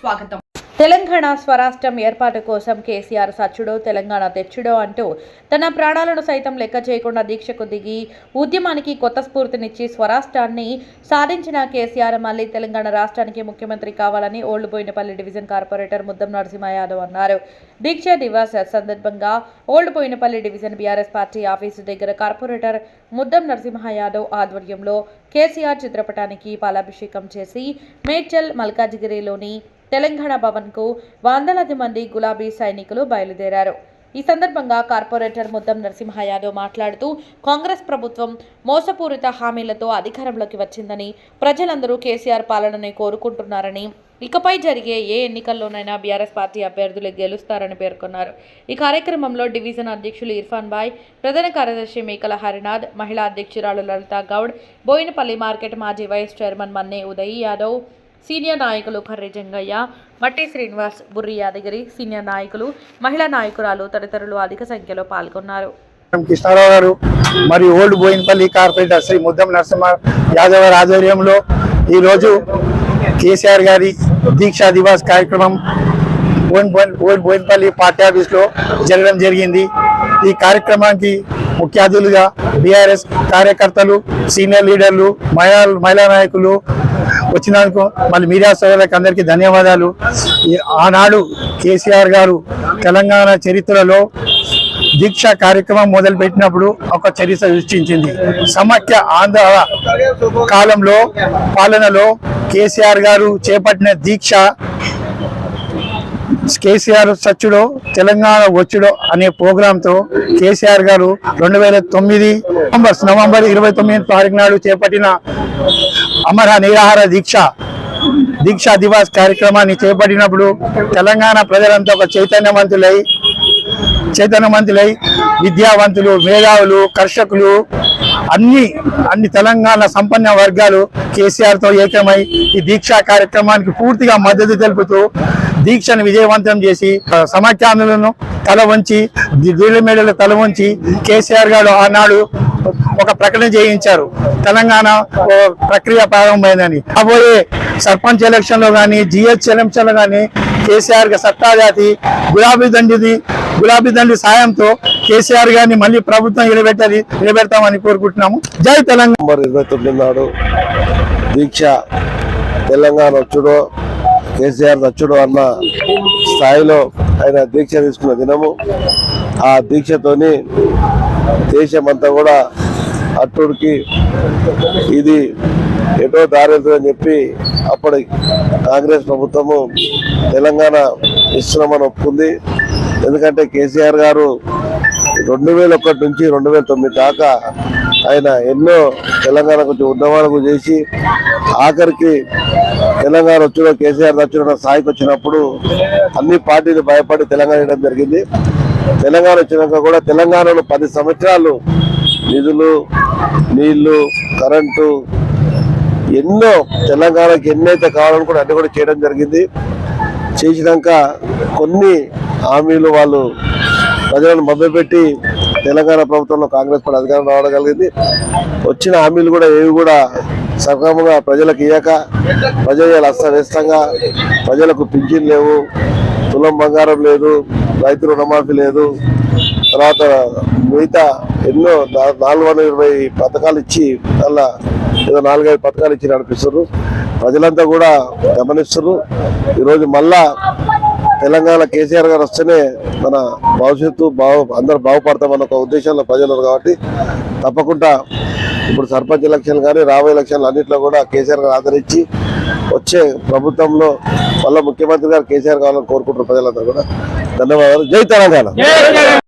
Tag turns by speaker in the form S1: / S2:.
S1: స్వాగతం.
S2: తెలంగాణ స్వరాష్ట్రం ఏర్పాటు కోసం కేసీఆర్ సచ్చుడో తెలంగాణ తెచ్చుడో అంటూ తన ప్రాణాలను సైతం లెక్క చేయకుండా దీక్షకు దిగి ఉద్యమానికి కొత్త స్ఫూర్తినిచ్చి స్వరాష్ట్రాన్ని సాధించిన కేసీఆర్ మళ్ళీ తెలంగాణ రాష్ట్రానికి ముఖ్యమంత్రి కావాలని ఓల్డ్పోయినపల్లి డివిజన్ కార్పొరేటర్ ముద్దం నరసింహ యాదవ్ అన్నారు. దీక్ష దివాస్ సందర్భంగా Old Bowenpally division BRS party office దగ్గర కార్పొరేటర్ ముద్దం నరసింహ యాదవ్ ఆధ్వర్యంలో కేసీఆర్ చిత్రపటానికి పాలాభిషేకం చేసి మేడ్చల్ మల్కాజిగిరిలోని తెలంగాణ భవన్కు వందలాది మంది గులాబీ సైనికులు బయలుదేరారు. ఈ సందర్భంగా కార్పొరేటర్ ముద్దం నరసింహ యాదవ్ మాట్లాడుతూ కాంగ్రెస్ ప్రభుత్వం మోసపూరిత హామీలతో అధికారంలోకి వచ్చిందని ప్రజలందరూ కేసీఆర్ పాలనని కోరుకుంటున్నారని ఇకపై జరిగే ఏ ఎన్నికల్లోనైనా బీఆర్ఎస్ పార్టీ అభ్యర్థులు గెలుస్తారని పేర్కొన్నారు. ఈ కార్యక్రమంలో డివిజన్ అధ్యక్షులు ఇర్ఫాన్ బాయ్ ప్రధాన కార్యదర్శి మేకల హరినాథ్ మహిళా అధ్యక్షురాలు లలిత గౌడ్ బోయినపల్లి మార్కెట్ మాజీ vice chairman Manne Uday Yadav senior నాయకులు కర్రి జంగయ్య మట్టి శ్రీనివాస్ బుర్రి యాదగిరి సీనియర్ నాయకులు మహిళా నాయకురాలు తదితరులు అధిక సంఖ్యలో పాల్గొన్నారు.
S3: కృష్ణారావు గారు మరియు ఓల్డ్ బోయిన్పల్లి కార్పొరేటర్ శ్రీ ముద్దం నరసింహ యాదవ్ గారి ఆధ్వర్యంలో ఈరోజు కేసీఆర్ గారి దీక్షా దివాస్ కార్యక్రమం ఓన్ ఓల్డ్ బోయిన్పల్లి పార్టీ ఆఫీస్లో జరగడం జరిగింది. ఈ కార్యక్రమానికి ముఖ్య అతిథులుగా బీఆర్ఎస్ కార్యకర్తలు సీనియర్ లీడర్లు మహిళా మహిళా నాయకులు వచ్చినందుకు మళ్ళీ మీడియా సోదరులకు అందరికీ ధన్యవాదాలు. ఈ ఆనాడు కేసీఆర్ గారు తెలంగాణ చరిత్రలో దీక్ష కార్యక్రమం మొదలుపెట్టినప్పుడు ఒక చరిత్ర సృష్టించింది. సమాఖ్య ఆంధ్ర కాలంలో పాలనలో కేసీఆర్ గారు చేపట్టిన దీక్ష కేసీఆర్ సచ్చుడో తెలంగాణ వచ్చుడో అనే ప్రోగ్రాంతో కేసీఆర్ గారు రెండు వేల తొమ్మిది నవంబర్ నవంబర్ ఇరవై తొమ్మిది తారీఖు నాడు చేపట్టిన అమర నిరాహార దీక్ష దీక్షా దివాస్ కార్యక్రమాన్ని చేపట్టినప్పుడు తెలంగాణ ప్రజలంతా ఒక చైతన్యవంతులై చైతన్యవంతులై విద్యావంతులు మేధావులు కర్షకులు అన్ని అన్ని తెలంగాణ సంపన్న వర్గాలు కేసీఆర్తో ఏకమై ఈ దీక్షా కార్యక్రమానికి పూర్తిగా మద్దతు తెలుపుతూ దీక్షను విజయవంతం చేసి సమాఖ్యానులను తల వంచి దీళ్ళ మేడలు తల వంచి కేసీఆర్ గారు ఆనాడు ఒక ప్రకటన చేయించారు. తెలంగాణ ఓ ప్రక్రియ ప్రారంభమైందని. కాబోయే సర్పంచ్ ఎలక్షన్లో కానీ జిహెచ్ ఎలక్షన్లో కానీ కేసీఆర్ సత్తాజాతి గులాబీ దండిది గులాబీ దండి సాయంతో కేసీఆర్ గారిని మళ్ళీ ప్రభుత్వం నిలబెట్టాలి నిలబెడతామని కోరుకుంటున్నాము. జై తెలంగాణ.
S4: ఇరవై తొమ్మిది నాడు దీక్ష తెలంగాణ వచ్చుడో కేసీఆర్ వచ్చుడో అన్న స్థాయిలో ఆయన దీక్ష తీసుకున్న దినము. ఆ దీక్షతోని దేశమంతా కూడా అట్టుడికి ఇది ఎటో దారెళ్తుందని చెప్పి అప్పటి కాంగ్రెస్ ప్రభుత్వము తెలంగాణ ఇస్తున్నామని ఒప్పుకుంది. ఎందుకంటే కేసీఆర్ గారు రెండు వేల ఒకటి నుంచి రెండు వేల తొమ్మిది దాకా ఆయన ఎన్నో తెలంగాణ కొంచెం ఉద్యమాలకు చేసి ఆఖరికి తెలంగాణ వచ్చిన కేసీఆర్ వచ్చిన స్థాయికి వచ్చినప్పుడు అన్ని పార్టీలు భయపడి తెలంగాణ ఇవ్వడం జరిగింది. తెలంగాణ వచ్చినాక కూడా తెలంగాణలో పది సంవత్సరాలు నిధులు నీళ్ళు కరెంటు ఎన్నో తెలంగాణకి ఎన్నైతే కావాలని కూడా అన్ని కూడా చేయడం జరిగింది. చేసినాక కొన్ని హామీలు వాళ్ళు ప్రజలను మభ్యపెట్టి తెలంగాణ ప్రభుత్వంలో కాంగ్రెస్ పార్టీ అధికారం రావడం వచ్చిన హామీలు కూడా ఏవి కూడా సక్రమంగా ప్రజలకు ఇయ్యక ప్రజలు అస్తవ్యస్తంగా ప్రజలకు పింఛన్ లేవు తులం బంగారం లేదు రైతు రుణమాఫీ లేదు తర్వాత మిగతా ఎన్నో నాలుగు వందల ఇరవై పథకాలు ఇచ్చి అలా ఏదో నాలుగైదు పథకాలు ఇచ్చి నడిపిస్తున్నారు. ప్రజలంతా కూడా గమనిస్తున్నారు. ఈరోజు మళ్ళా తెలంగాణ కేసీఆర్ గారు వస్తేనే మన భవిష్యత్తు బాగు అందరూ బాగుపడతామన్న ఒక ఉద్దేశంలో ప్రజలు కాబట్టి తప్పకుండా ఇప్పుడు సర్పంచ్ ఎలక్షన్లు కానీ రాబోయే ఎలక్షన్లు అన్నింటిలో కూడా కేసీఆర్ గారు ఆదరించి వచ్చే ప్రభుత్వంలో మళ్ళీ ముఖ్యమంత్రి గారు కేసీఆర్ కావాలని కోరుకుంటున్నారు ప్రజలందరూ కూడా. ధన్యవాదాలు. జై తెలంగాణ.